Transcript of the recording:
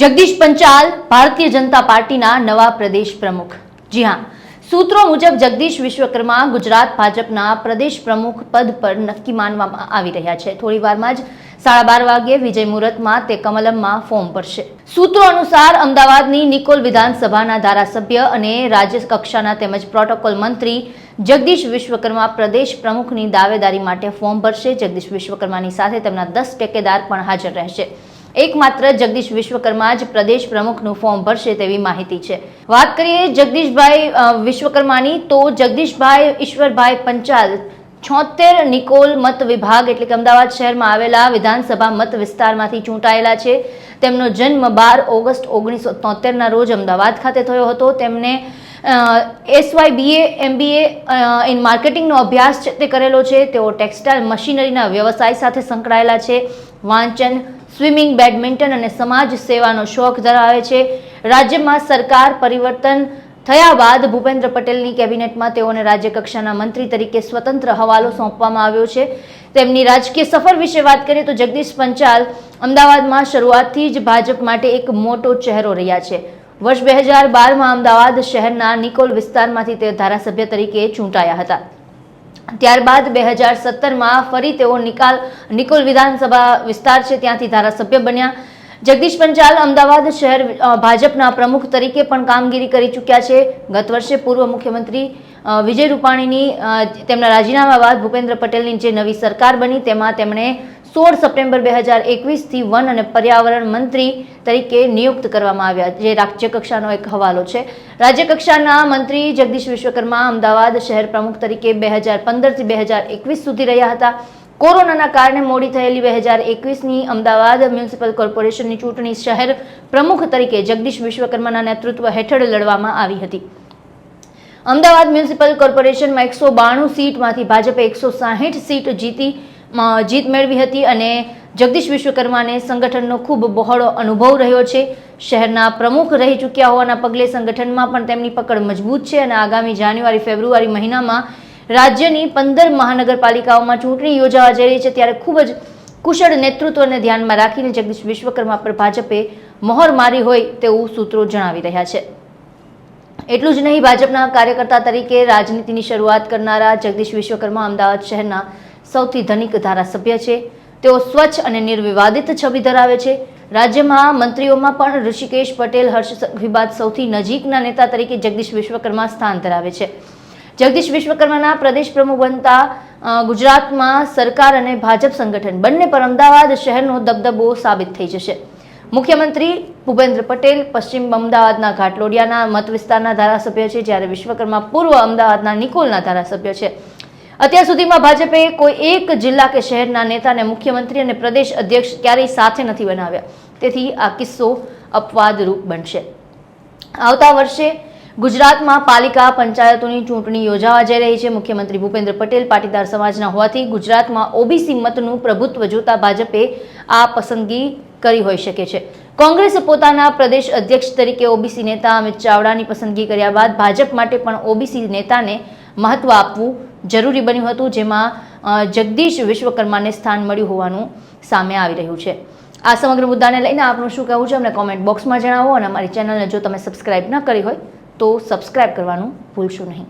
જગદીશ પંચાલ, ભારતીય જનતા પાર્ટીના નવા પ્રદેશ પ્રમુખ. જી હા, સૂત્રો મુજબ જગદીશ વિશ્વકર્મા ગુજરાત ભાજપના પ્રદેશ પ્રમુખ પદ પર નક્કી માનવામાં આવી રહ્યા છે. થોડી વારમાં જ સાડા બાર વાગ્યે વિજય મુહૂર્તમાં તે કમલમમાં ફોર્મ ભરશે. સૂત્રો અનુસાર અમદાવાદની નિકોલ વિધાનસભાના ધારાસભ્ય અને રાજ્ય કક્ષાના તેમજ પ્રોટોકોલ મંત્રી જગદીશ વિશ્વકર્મા પ્રદેશ પ્રમુખની દાવેદારી માટે ફોર્મ ભરશે. જગદીશ વિશ્વકર્માની સાથે તેમના દસ ટેકેદાર પણ હાજર રહેશે. એકમાત્ર જગદીશ વિશ્વકર્મા જ પ્રદેશ પ્રમુખનું ફોર્મ ભરશે તેવી માહિતી છે. વાત કરીએ જગદીશભાઈ વિશ્વકર્માની, તો જગદીશભાઈ ઈશ્વરભાઈ પંચાલ, છોતેર નિકોલ મત વિભાગ એટલે કે અમદાવાદ શહેરમાં આવેલા વિધાનસભા મત વિસ્તારમાંથી ચૂંટાયેલા છે. તેમનો જન્મ બાર ઓગસ્ટ ઓગણીસો તોતેરના રોજ અમદાવાદ ખાતે થયો હતો. તેમને એસવાય બીએ એમબીએ ઇન માર્કેટિંગનો અભ્યાસ તે કરેલો છે, તેઓ ટેક્સટાઇલ મશીનરીના વ્યવસાય સાથે સંકળાયેલા છે. વાંચન સ્વિમિંગ, બેડમિન્ટન અને સમાજ સેવાનો શોખ ધરાવે છે. રાજ્યમાં સરકાર પરિવર્તન થયા બાદ ભૂપેન્દ્ર પટેલની કેબિનેટમાં તેઓને રાજ્ય કક્ષાના મંત્રી તરીકે સ્વતંત્ર હવાલો સોંપવામાં આવ્યો છે. તેમની રાજકીય સફર વિશે વાત કરીએ તો જગદીશ પંચાલ અમદાવાદમાં શરૂઆતથી જ ભાજપ માટે એક મોટો ચહેરો રહ્યા છે. વર્ષ બે હજાર બારમાં અમદાવાદ શહેરના નિકોલ વિસ્તારમાંથી તે ધારાસભ્ય તરીકે ચૂંટાયા હતા. ત્યારબાદ બે હજાર સત્તરમાં ફરી તેઓ નિકાલ, નિકોલ વિધાનસભા વિસ્તાર છે, ત્યાંથી ધારાસભ્ય બન્યા. જગદીશ પંચાલ અમદાવાદ શહેર ભાજપના પ્રમુખ તરીકે પણ કામગીરી કરી ચૂક્યા છે. ગત વર્ષે પૂર્વ મુખ્યમંત્રી વિજય રૂપાણીની તેમના રાજીનામા બાદ ભૂપેન્દ્ર પટેલની જે નવી સરકાર બની, તેમાં તેમણે સોળ સપ્ટેમ્બર બે હજાર એકવીસથી વન અને પર્યાવરણ મંત્રી તરીકે નિયુક્ત કરવામાં આવ્યા, જે રાજ્ય એક હવાલો છે. રાજ્ય કક્ષાના મંત્રી જગદીશ વિશ્વકર્મા અમદાવાદ શહેર પ્રમુખ તરીકે બે હજાર પંદરથી બે હજાર એકવીસ સુધી રહ્યા હતા. કોરોનાના કારણે મોડી થયેલી બે હજાર એકવીસની અમદાવાદ મ્યુનિસિપલ કોર્પોરેશનની ચૂંટણી શહેર પ્રમુખ તરીકે જગદીશ વિશ્વકર્માના નેતૃત્વ હેઠળ લડવામાં આવી હતી. અમદાવાદ મ્યુનિસિપલ કોર્પોરેશનમાં એકસો બાણું સીટમાંથી ભાજપે એકસો સાહીઠ સીટ જીતી જીત મેળવી હતી અને જગદીશ વિશ્વકર્માને સંગઠનનો ખૂબ બહોળો અનુભવ રહ્યો છે. શહેરના પ્રમુખ રહી ચૂક્યા હોવાના પગલે સંગઠનમાં પણ તેમની પકડ મજબૂત છે અને આગામી જાન્યુઆરી, ફેબ્રુઆરી મહિનામાં રાજ્યની પંદર મહાનગરપાલિકાઓમાં ચૂંટણી યોજાવા જઈ રહી છે. ત્યારે ખૂબ જ કુશળ નેતૃત્વને ધ્યાનમાં રાખીને જગદીશ વિશ્વકર્મા પર ભાજપે મહોર મારી હોય તેવું સૂત્રો જણાવી રહ્યા છે. એટલું જ નહીં, ભાજપના કાર્યકર્તા તરીકે રાજનીતિની શરૂઆત કરનારા જગદીશ વિશ્વકર્મા અમદાવાદ શહેરના સૌથી ધનિક ધારાસભ્ય છે. તેઓ સ્વચ્છ અને નિર્વિવાદિત છબી ધરાવે છે. રાજ્યમાં મંત્રીઓમાં પણ ઋષિકેશ પટેલ, હર્ષ સંઘવી સૌથી નજીકના નેતા તરીકે જગદીશ વિશ્વકર્મા સ્થાન ધરાવે છે. જગદીશ વિશ્વકર્માના પ્રદેશ પ્રમુખ બનતા ગુજરાતમાં સરકાર અને ભાજપ સંગઠન બંને પર અમદાવાદ શહેરનો દબદબો સાબિત થઈ જશે. મુખ્યમંત્રી ભૂપેન્દ્ર પટેલ પશ્ચિમ અમદાવાદના ઘાટલોડિયાના મત વિસ્તારના ધારાસભ્ય છે, જ્યારે વિશ્વકર્મા પૂર્વ અમદાવાદના નિકોલના ધારાસભ્ય છે. અત્યાર સુધીમાં ભાજપે કોઈ એક જિલ્લા કે શહેરના નેતાને મુખ્યમંત્રી અને પ્રદેશ અધ્યક્ષ ક્યારેય સાથે નથી બનાવ્યા. તેથી આ કિસ્સો અપવાદરૂપ બનશે. આવતા વર્ષે ગુજરાતમાં પાલિકા પંચાયતોની ચૂંટણી યોજાવા જઈ રહી છે. મુખ્યમંત્રી ભૂપેન્દ્ર પટેલ પાટીદાર સમાજના હોવાથી ગુજરાતમાં ઓબીસી મતનું પ્રભુત્વ જોતા ભાજપે આ પસંદગી કરી હોઈ શકે છે. કોંગ્રેસે પોતાના પ્રદેશ અધ્યક્ષ તરીકે ઓબીસી નેતા અમિત ચાવડાની પસંદગી કર્યા બાદ ભાજપ માટે પણ ઓબીસી નેતાને મહત્વ આપવું જરૂરી બન્યું હતું, જેમાં જગદીશ વિશ્વકર્માને સ્થાન મળ્યું હોવાનું સામે આવી રહ્યું છે. આ સમગ્ર મુદ્દાને લઈને આપનું શું કહેવું છે, અમને કોમેન્ટ બોક્સમાં જણાવો અને અમારી ચેનલને જો તમે સબસ્ક્રાઇબ ન કરી હોય, તો સબસ્ક્રાઇબ કરવાનું ભૂલશો નહીં.